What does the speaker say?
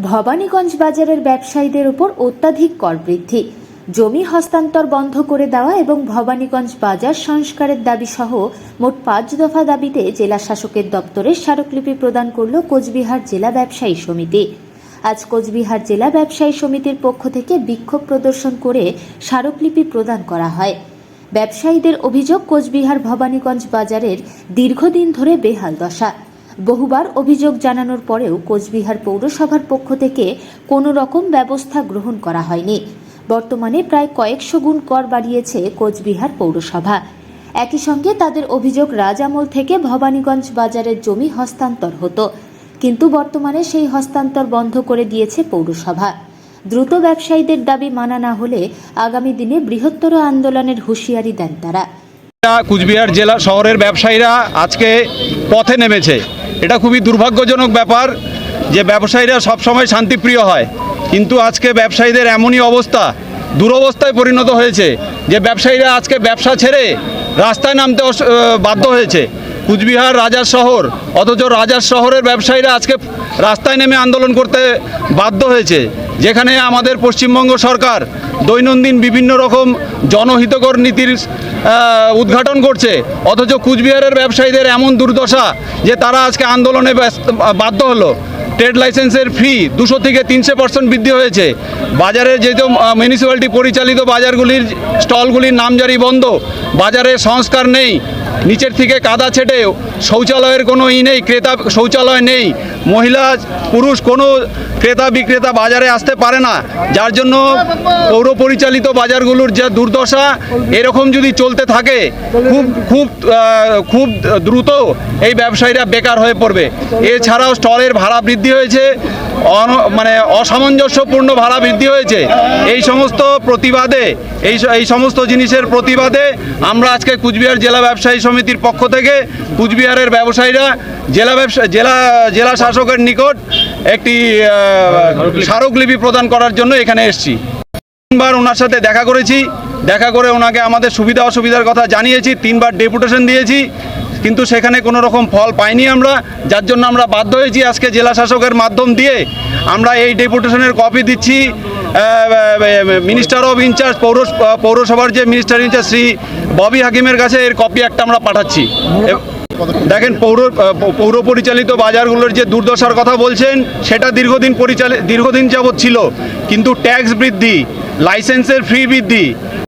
ভবানীগঞ্জ বাজারের ব্যবসায়ীদের উপর অত্যাধিক কর বৃদ্ধি। জমি হস্তান্তর বন্ধ করে দেওয়া এবং ভবানীগঞ্জ বাজার সংস্কারের দাবি সহ মোট পাঁচ দফা দাবিতে জেলা শাসকের দপ্তরে স্মারকলিপি প্রদান করল কোচবিহার জেলা ব্যবসায়ী সমিতি। আজ কোচবিহার জেলা ব্যবসায়ী সমিতির পক্ষ থেকে বিক্ষোভ প্রদর্শন করে স্মারকলিপি প্রদান করা হয়। ব্যবসায়ীদের অভিযোগ, কোচবিহার ভবানীগঞ্জ বাজারের দীর্ঘদিন ধরে বেহাল দশা। বহুবার অভিযোগ জানানোর পরেও কোচবিহার পৌরসভার পক্ষ থেকে কোনো রকম ব্যবস্থা গ্রহণ করা হয়নি। বর্তমানে প্রায় কয়েকশো গুণ কর বাড়িয়েছে কোচবিহার পৌরসভা। একই সঙ্গে তাদের অভিযোগ রাজামল থেকে ভবানীগঞ্জ বাজারের জমি হস্তান্তর হতো, কিন্তু বর্তমানে সেই হস্তান্তর বন্ধ করে দিয়েছে পৌরসভা। দ্রুত ব্যবসায়ীদের দাবি মানা না হলে আগামী দিনে বৃহত্তর আন্দোলনের হুঁশিয়ারি দেন তারা। কুচবিহার জেলা শহরের ব্যবসায়ীরা আজকে পথে নেমেছে। এটা খুবই দুর্ভাগ্যজনক ব্যাপার যে ব্যবসায়ীরা সবসময় শান্তিপ্রিয় হয়। কিন্তু আজকে ব্যবসায়ীদের এমনই অবস্থা, দুরবস্থায় পরিণত হয়েছে যে ব্যবসায়ীরা আজকে ব্যবসা ছেড়ে রাস্তায় নামতে বাধ্য হয়েছে। কুচবিহার রাজার শহর, অথচ রাজার শহরের ব্যবসায়ীরা আজকে রাস্তায় নেমে আন্দোলন করতে বাধ্য হয়েছে। যেখানে আমাদের পশ্চিমবঙ্গ সরকার দৈনন্দিন বিভিন্ন রকম জনহিতকর নীতির উদ্ঘাটন করছে। অথচ কুচবিহারের ব্যবসায়ীদের এমন দুর্দশা যে তারা আজকে আন্দোলনে বাধ্য হলো। ট্রেড লাইসেন্সের ফি দুশো থেকে তিনশো পার্সেন্ট বৃদ্ধি হয়েছে। বাজারের যেহেতু মিউনিসিপ্যালিটি পরিচালিত বাজারগুলির স্টলগুলির নামজারি বন্ধ। বাজারে সংস্কার নেই। নিচের থেকে কাদা ছেটে শৌচালয়ের কোনো ই নেই, ক্রেতা শৌচালয় নেই। মহিলা, পুরুষ কোনো ক্রেতা বিক্রেতা বাজারে আসতে পারে না। যার জন্য পৌর পরিচালিত বাজারগুলোর যা দুর্দশা, এরকম যদি চলতে থাকে, খুব খুব খুব দ্রুত এই ব্যবসায়ীরা বেকার হয়ে পড়বে। এছাড়াও স্টলের ভাড়া বৃদ্ধি হয়েছে। মানে অসামঞ্জস্যপূর্ণ ভাড়া বৃদ্ধি হয়েছে। এই সমস্ত প্রতিবাদে, এই এই সমস্ত জিনিসের প্রতিবাদে আমরা আজকে কুচবিহার জেলা ব্যবসায়ী সমিতির পক্ষ থেকে কুচবিহারের ব্যবসায়ীরা, জেলা ব্যবসা, জেলা জেলা শাসকের নিকট একটি স্মারকলিপি প্রদান করার জন্য এখানে এসেছি। তিনবার ওনার সাথে দেখা করেছি। দেখা করে ওনাকে আমাদের সুবিধা অসুবিধার কথা জানিয়েছি। তিনবার ডেপুটেশন দিয়েছি। কিন্তু সেখানে কোনো রকম ফল পাইনি আমরা, যার জন্য আমরা বাধ্য হয়েছি আজকে জেলা শাসকের মাধ্যম দিয়ে আমরা এই ডেপুটেশনের কপি দিচ্ছি। মিনিস্টার অফ ইনচার্জ পৌর পৌরসভার যে মিনিস্টার ইনচার্জ শ্রী ববি হাকিমের কাছে এর কপি একটা আমরা পাঠাচ্ছি। দেখেন পৌর পৌর পরিচালিত বাজারগুলোর যে দুর্দশার কথা বলছেন, সেটা দীর্ঘদিন পরিচালিত দীর্ঘদিন যাবৎ ছিল। কিন্তু ট্যাক্স বৃদ্ধি, লাইসেন্সের ফি বৃদ্ধি